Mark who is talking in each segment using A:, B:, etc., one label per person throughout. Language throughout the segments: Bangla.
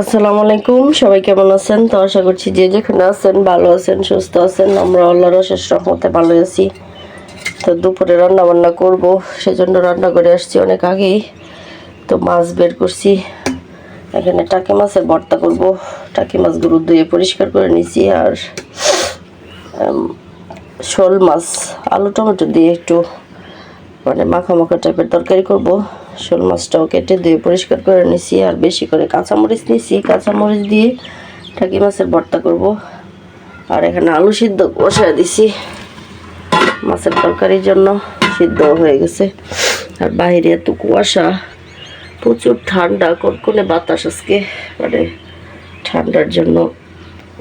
A: আসসালামু আলাইকুম, সবাই কেমন আছেন? তো আশা করছি যে যেখানে আছেন, ভালো আছেন, সুস্থ আছেন। আমরা আল্লাহর অশেষ রহমতে ভালো আছি। তো দুপুরে রান্না বান্না করব, সেজন্য রান্না করে আসছি অনেক আগেই। তো মাছ বের করছি। এখানে টাকি মাছের ভর্তা করব। টাকি মাছগুলো ধুয়ে পরিষ্কার করে নিছি আর শোল মাছ, আলু, টমেটো দিয়ে একটু মানে মাখা মাখা টাইপের তরকারি করব। শোল মাছটাও কেটে ধুয়ে পরিষ্কার করে নিছি, আর বেশি করে কাঁচামরিচ নিছি। কাঁচামরিচ দিয়ে টাকি মাছের ভর্তা করব। আর এখানে আলু সিদ্ধ বসায় দিছি মাছের তরকারির জন্য। সিদ্ধ হয়ে গেছে। আর বাইরে এত কুয়াশা, প্রচুর ঠান্ডা, কনকনে বাতাস আজকে। মানে ঠান্ডার জন্য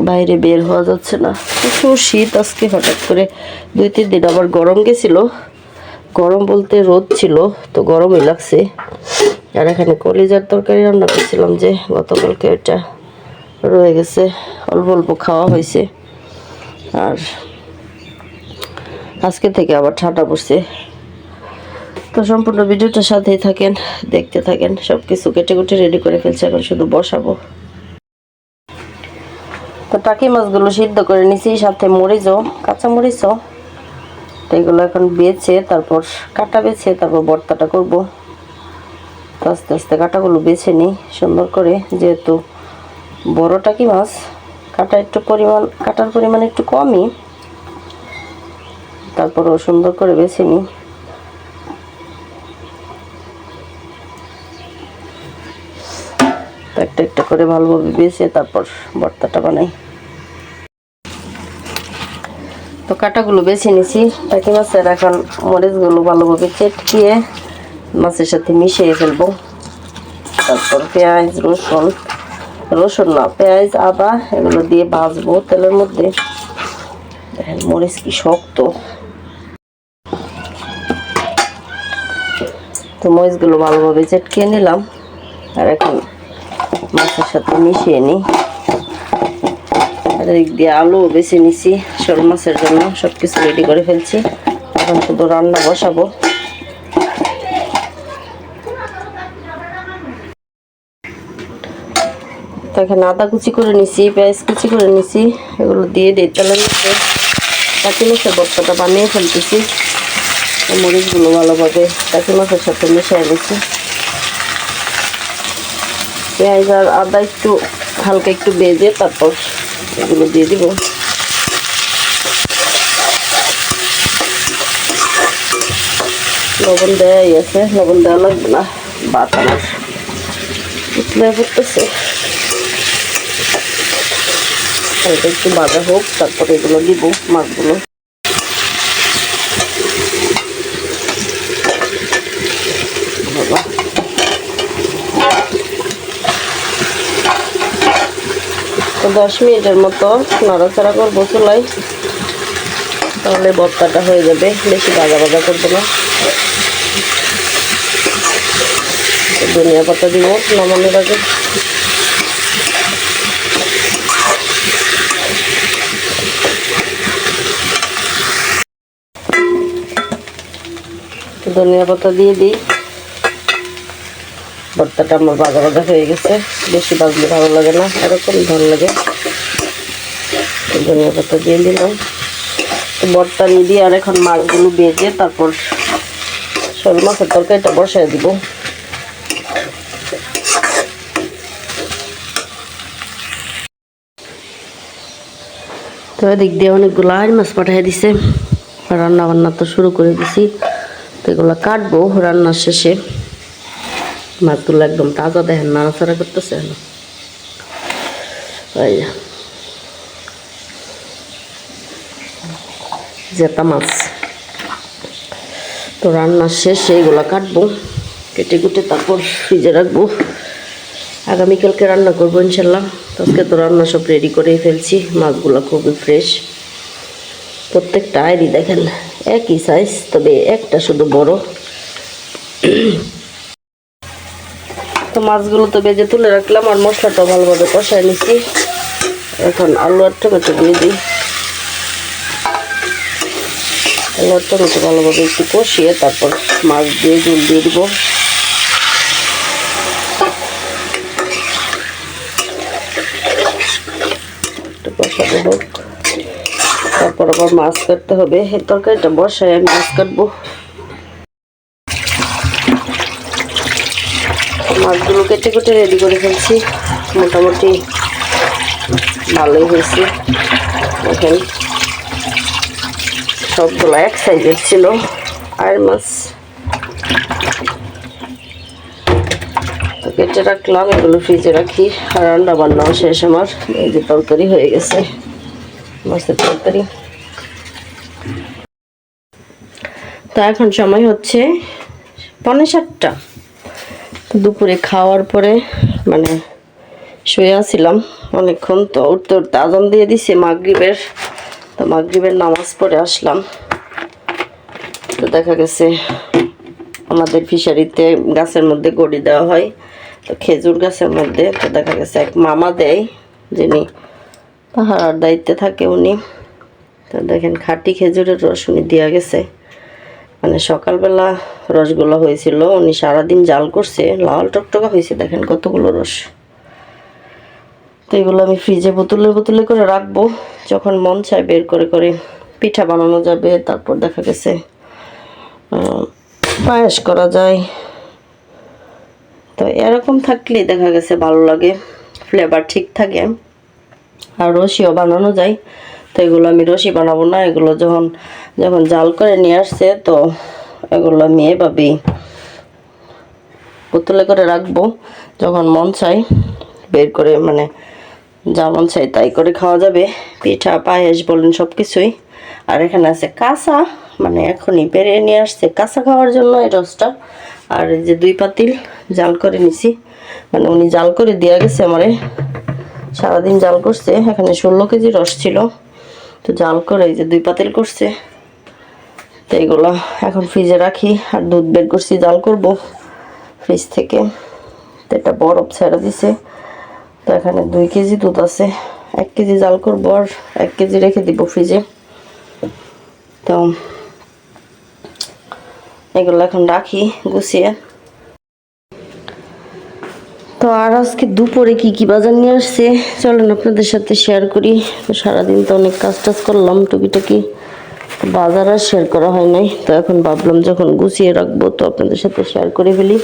A: বাইরে বের হওয়া যাচ্ছে না। প্রচুর শীত আজকে, হঠাৎ করে দুই, তিন দিন আবার গরম গেছিল। গরম বলতে রোদ ছিল, তো গরমই লাগছে। আর এখানে কলিজার তরকারি রান্না করছিলাম যে, গতকালকে এটা রয়ে গেছে, অল্প অল্প খাওয়া হয়েছে। আর আজকে থেকে আবার ঠান্ডা পড়ছে। তো সম্পূর্ণ ভিডিওটার সাথেই থাকেন, দেখতে থাকেন সব কিছু কেটে কুটে রেডি করে ফেলছে, এখন শুধু বসাবো। তো টাকি মাছগুলো সিদ্ধ করে নিছি, সাথে মরিচও কাঁচা মরিচও তো এগুলো এখন বেছে, তারপর কাটা বেছে, তারপর ভর্তাটা করব। তো আস্তে আস্তে কাটাগুলো বেছে নিই সুন্দর করে, যেহেতু বড়টা কি মাছ, কাটা একটু পরিমাণ, কাটার পরিমাণ একটু কমই। তারপরও সুন্দর করে বেছে নিই। একটা একটা করে ভালোভাবে বেছে, তারপর ভর্তাটা বানাই। তো কাটাগুলো বেছে নিছি। টাকি মাছের এখন মরিচগুলো ভালোভাবে চেটকিয়ে মাছের সাথে মিশিয়ে ফেলব। তারপর পেঁয়াজ, রসুন রসুন না, পেঁয়াজ, আদা এগুলো দিয়ে ভাজবো তেলের মধ্যে। দেখেন মরিচ কি শক্ত। তো মরিচগুলো ভালোভাবে চেটকিয়ে নিলাম। আর এখন মাছের সাথে মিশিয়ে নিই। আর এদিক দিয়ে আলু বেছে নিছি, শোল মাছের জন্য সব কিছু রেডি করে ফেলছি। এখন শুধু রান্না বসাবো। এখানে আদা কুচি করে নিছি, পেঁয়াজ কুচি করে নিছি, এগুলো দিয়ে দিয়ে তেলের মধ্যে কাঁচি মাছের বর্তাটা বানিয়ে ফেলতেছি। মরিচগুলো ভালোভাবে কাঁচি মাছের সাথে মিশিয়ে নিছি। পেঁয়াজ আর আদা একটু হালকা একটু বেজে তারপর এগুলো দিয়ে দিব। লবণ দেওয়াই আছে, লবণ দেওয়া লাগবে না বাত আমার উঠলে পড়তেছে। হালকা একটু বাজা হোক, তারপরে এগুলো দিব, মাছগুলো। তো দশ মিনিটের মতো নাড়াচাড়া করব চুলাই তাহলে ভর্তাটা হয়ে যাবে, বেশি বাজা বাজা করব না। ধনিয়া পাতা দিব নামানোর আগে। ধনিয়া পাতা দিয়ে দিই। ভর্তাটা আমার ভাজা ভাজা হয়ে গেছে। বেশি বাজলে ভালো লাগে না, এরকম ভালো লাগে। ধনিয়া পাতা দিয়ে দিলাম। ভর্তা নিয়ে দিয়ে আর এখন মাছগুলো বেজে তারপর শোল মাছের তরকারিটা বসায় দিব। তো এদিক দিয়ে অনেকগুলো আর মাছ পাঠিয়ে দিছে। রান্না বান্না তো শুরু করে দিছি। তো এগুলো কাটবো রান্নার শেষে। মাছগুলো একদম তাজা দেখেন, নাড়াচাড়া করতেছে এখন। ওই জেতা মাছ। তো রান্নার শেষ, এইগুলো কাটবো, কেটে কুটে তারপর ফ্রিজে রাখব। আগামীকালকে রান্না করব ইনশাল্লাহ। আজকে তো রান্না সব রেডি করেই ফেলছি, মাছগুলো খুবই ফ্রেশ প্রত্যেকটা আইডি দেখেন, একই সাইজ তবে একটা শুধু বড়। তো মাছগুলো তো বেজে তুলে রাখলাম আর মশলাটা ভালোভাবে কষায় নিছি এখন আলু আর টমেটো দিয়ে দিই। আলু আর টমেটো ভালোভাবে একটু কষিয়ে তারপর মাছ দিয়ে জল দিয়ে দিব। একটু তারপর আবার মাছ কাটতে হবে। তরকারিটা বসায় আমি মাছ কাটবো। মাছগুলো কেটে কেটে রেডি করে ফেলছি। মোটামুটি ভালোই হয়েছে। দেখেন, সবগুলো এক সাইজের ছিল। আর মাছ। তো কেটে রাখলাম, এগুলো ফ্রিজে রাখি। আর রান্না বান্নাও শেষ আমার। এই যে তরকারি হয়ে গেছে। মাছের তরকারি। তো এখন সময় হচ্ছে পনেরো সাতটা। দুপুরে খাওয়ার পরে মানে শুয়ে আছিলাম অনেকক্ষণ। তো উঠতে উঠতে আজান দিয়ে দিছে মাগরিবের। তো মাগরিবের নামাজ পড়ে আসলাম। তো দেখা গেছে আমাদের ফিশারিতে গাছের মধ্যে গড়ি দেওয়া হয়। তো খেজুর গাছের মধ্যে, তো দেখা গেছে এক মামা দেয়, যিনি পাহাড়ার দায়িত্বে থাকে উনি। তো দেখেন, খাঁটি খেজুরের রস উনি দেওয়া গেছে। মানে সকালবেলা রসগুলো হয়েছিল। উনি সারাদিন জাল করছে, লাল টকটকা হয়েছে, দেখেন কতগুলো রস। তো এগুলো আমি ফ্রিজে বোতলে বোতলে করে রাখব। যখন মন চায় বের করে করে পিঠা বানানো যাবে, তারপর দেখা গেছে পায়েস করা যায়। তো এরকম থাকলে দেখা গেছে ভালো লাগে ফ্লেভার ঠিক থাকে। আর রসিও বানানো যায়। তো এগুলো আমি রসি বানাবো না, এগুলো যখন যখন জাল করে নিয়ে আসছে, তো এগুলো আমি এভাবেই বোতলে করে রাখব, যখন মন চাই বের করে মানে যা মন চাই তাই করে খাওয়া যাবে। পিঠা, পায়েস বলেন সব কিছুই আর এখানে আছে কাঁচা মানে এখনই পেরে নিয়ে আসছে। কাঁচা খাওয়ার জন্য এই রসটা। আর এই যে দুই পাতিল জাল করে নিছি। মানে উনি জাল করে দেওয়া গেছে আমারে। সারাদিন জাল করছে। এখানে ষোলো কেজি রস ছিল। তো জাল করে এই যে দুই পাতিল করছে। তো এগুলো এখন ফ্রিজে রাখি আর দুধ বের করছি, জাল করব ফ্রিজ থেকে। তো এটা বরফ ছেড়ে দিছে। তো এখানে দুই কেজি দুধ আছে। এক কেজি জাল করব আর এক কেজি রেখে দিব ফ্রিজে। তো এগুলো এখন রাখি, গুছিয়ে। তো আর আজকে দুপুরে কি কি বাজার নিয়ে আসছে? চলেন আপনাদের সাথে শেয়ার করি। তো সারাদিন তো অনেক কাজ টাজ করলাম, টুকিটাকি বাজার আর শেয়ার করা হয় নাই। তো এখন ভাবলাম যখন গুছিয়ে রাখব তো আপনাদের সাথে শেয়ার করে ফেলি।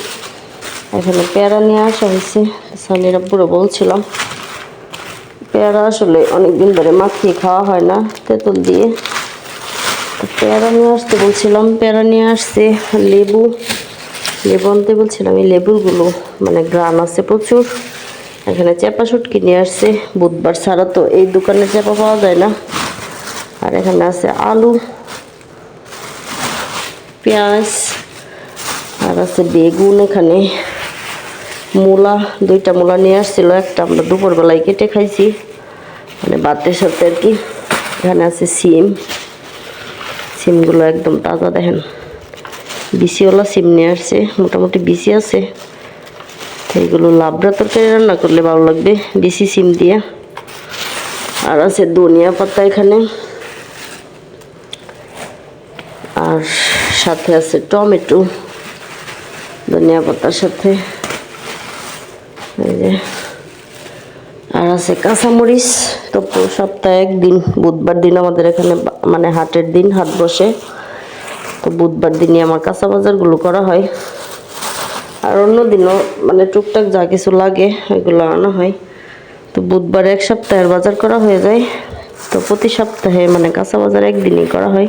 A: এখানে পেয়ারা নিয়ে আসা হয়েছে, সানিরা পুরো বলছিলাম। পেয়ারা আসলে অনেকদিন ধরে মাখিয়ে খাওয়া হয় না, তেঁতুল দিয়ে। তো পেয়ারা নিয়ে আসতে বলছিলাম, পেয়ারা নিয়ে আসছে লেবু। আনতে বলছিলাম, এই লেবুরগুলো মানে গ্রান আছে প্রচুর। এখানে চেপা শুটকি নিয়ে আসছে, বুধবার ছাড়া তো এই দোকানে চেপা পাওয়া যায় না। আর এখানে আছে আলু, পেঁয়াজ, আর আছে বেগুন এখানে। মূলা, দুইটা মূলা নিয়ে আসছিল, একটা আমরা দুপুরবেলায় কেটে খাইছি। মানে ভাতের সাথে আর কি, এখানে আছে সিম। সিমগুলো একদম তাজা দেখেন। বিসিওয়ালা সিম নিয়ে আসছে, মোটামুটি বিসি আছে। এইগুলো লাবড়া তরকারি রান্না করলে ভালো লাগবে, বিসি সিম দিয়ে। আর আছে ধনিয়া পাতা এখানে। আর সাথে আছে টমেটো, ধনিয়া পাতার সাথে। আর আছে কাঁচামরিচ, তো সপ্তাহে একদিন, বুধবার দিন আমাদের এখানে মানে হাটের দিন, হাট বসে। তো বুধবার দিনই আমার কাঁচা বাজারগুলো করা হয়। আর অন্য দিনও মানে টুকটাক যা কিছু লাগে, এগুলো আনা হয়। তো বুধবার এক সপ্তাহের বাজার করা হয়ে যায়। তো প্রতি সপ্তাহে মানে কাঁচা বাজার একদিনই করা হয়।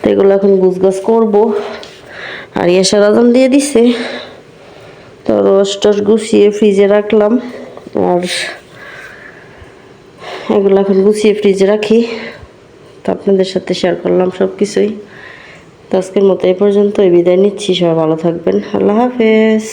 A: তো এগুলো এখন গুছগাছ করব। আর এসার আজান দিয়ে দিছে। তো রস টস গুছিয়ে ফ্রিজে রাখলাম। আর এগুলো এখন গুছিয়ে ফ্রিজে রাখি। তো আপনাদের সাথে শেয়ার করলাম সব কিছুই তো আজকের মতো এই পর্যন্ত বিদায় নিচ্ছি সবাই ভালো থাকবেন। আল্লাহ হাফেজ।